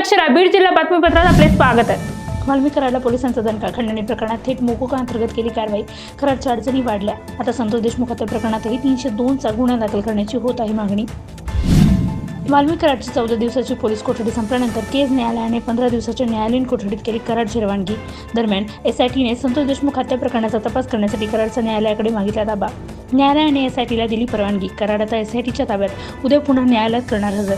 अक्षरा बीड जिल्हा बातमीपत्रात आपले स्वागत आहे. मालवी कराडला पोलिसांचा दणका खंडणी प्रकरणात थेट मोकोका अंतर्गत केली कारवाई. कराडच्या अडचणी वाढल्या. आता संतोष देशमुख हत्या प्रकरणातही तीनशे दोनचा गुन्हा दाखल करण्याची होत आहे मागणी. वाल्मी कराडची चौदा दिवसाची पोलीस कोठडी संपल्यानंतर केज न्यायालयाने पंधरा दिवसाच्या न्यायालयीन कोठडीत केली कराडची रवानगी दरम्यान एसआयटीने संतोष देशमुख हत्या प्रकरणाचा तपास करण्यासाठी कराडचा न्यायालयाकडे मागितला ताबा. न्यायालयाने एसआयटीला दिली परवानगी. कराड आता एसआयटीच्या ताब्यात. उद्या पुन्हा न्यायालयात करणार हजर.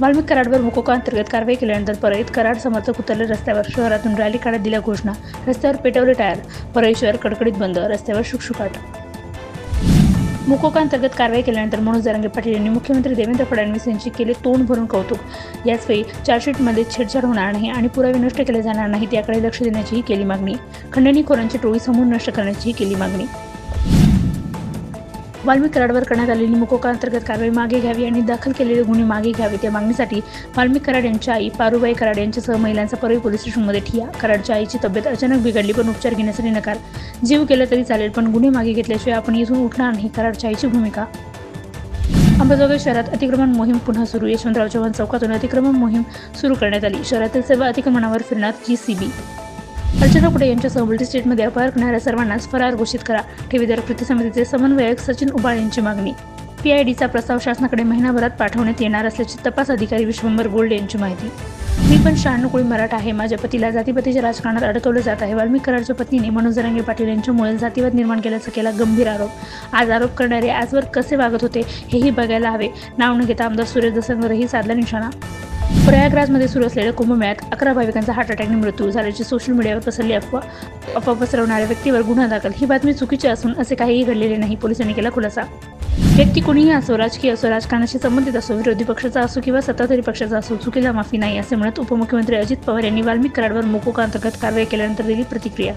वाल्मिक कराडवर मुकोका अंतर्गत कारवाई केल्यानंतर परळीत कराड समर्थक उतरले रस्त्यावर शहरातून रॅली काढत दिल्या घोषणा. रस्त्यावर पेटवले टायर. परळी शहर कडकडीत बंद. रस्त्यावर शुकशुकाट मुकोका अंतर्गत कारवाई केल्यानंतर मनोज जरांगे पाटील यांनी मुख्यमंत्री देवेंद्र फडणवीस यांची केले तोंड भरून कौतुक. याचवेळी चार्जशीटमध्ये छेडछाड होणार नाही आणि पुरावे नष्ट केले जाणार नाहीत याकडे लक्ष देण्याचीही केली मागणी. खंडणीखोरांची टोळी समूह नष्ट करण्याचीही केली मागणी. वाल्मिक कराडवर करण्यात आलेली मुकोका अंतर्गत कारवाई मागे घ्यावी आणि दाखल केलेले गुन्हे मागे घ्यावेत या मागणीसाठी वाल्मिक कराड यांच्या आई पारुबाई कराड यांच्यासह महिलांचा परळी पोलीस स्टेशनमध्ये ठिया. कराडच्या आईची तब्येत अचानक बिघडली पण उपचार घेण्यासाठी नकार. जीव केला तरी चालेल पण गुन्हे मागे घेतल्याशिवाय आपण इथून उठणार नाही कराडच्या आईची भूमिका. अंबाजोगाई शहरात अतिक्रमण मोहीम पुन्हा सुरू. यशवंतराव चव्हाण चौकातून अतिक्रमण मोहीम सुरू करण्यात आली. शहरातील सर्व अतिक्रमणावर फिरणार G C B Archana Kute यांच्यासह मल्टी स्टेटमध्ये अपहार करणाऱ्या सर्वांनाच फरार घोषित करा. ठेवीदार कृती समितीचे समन्वयक सचिन उबाळ यांची मागणी. पीआयडीचा प्रस्ताव शासनाकडे महिनाभरात पाठवण्यात येणार असल्याची तपास अधिकारी विश्वंभर गोल्ड यांची माहिती. मी पण शहाण्णव कोळी मराठा आहे. माझ्या पतीला जातीपतीच्या राजकारणात अडकवलं जात आहे. वाल्मिक कराडच्या पत्नीने मनोज जरांगे पाटील यांच्यामुळे जातीवाद निर्माण केल्याचा केला गंभीर आरोप. आज आरोप करणारे आजवर कसे वागत होते हेही बघायला हवे. नाव न घेता आमदार सुरेश दसंगरही साधला निशाणा. प्रयागराजमध्ये सुरू असलेल्या कुंभमेळ्यात अकरा भाविकांचा हार्ट अटॅकने मृत्यू झाल्याची सोशल मीडियावर पसरली अफवा. अफवा पसरवणाऱ्या व्यक्तीवर गुन्हा दाखल. ही बातमी चुकीची असून असे काहीही घडलेले नाही पोलिसांनी केला खुलासा. व्यक्ती कुणीही असो राजकीय असो राजकारणाशी संबंधित असो विरोधी पक्षाचा असो किंवा सत्ताधारी पक्षाचा असो चुकीला माफी नाही असे म्हणत उपमुख्यमंत्री अजित पवार यांनी वाल्मिक कराडवर मोकोका अंतर्गत कारवाई केल्यानंतर दिली प्रतिक्रिया.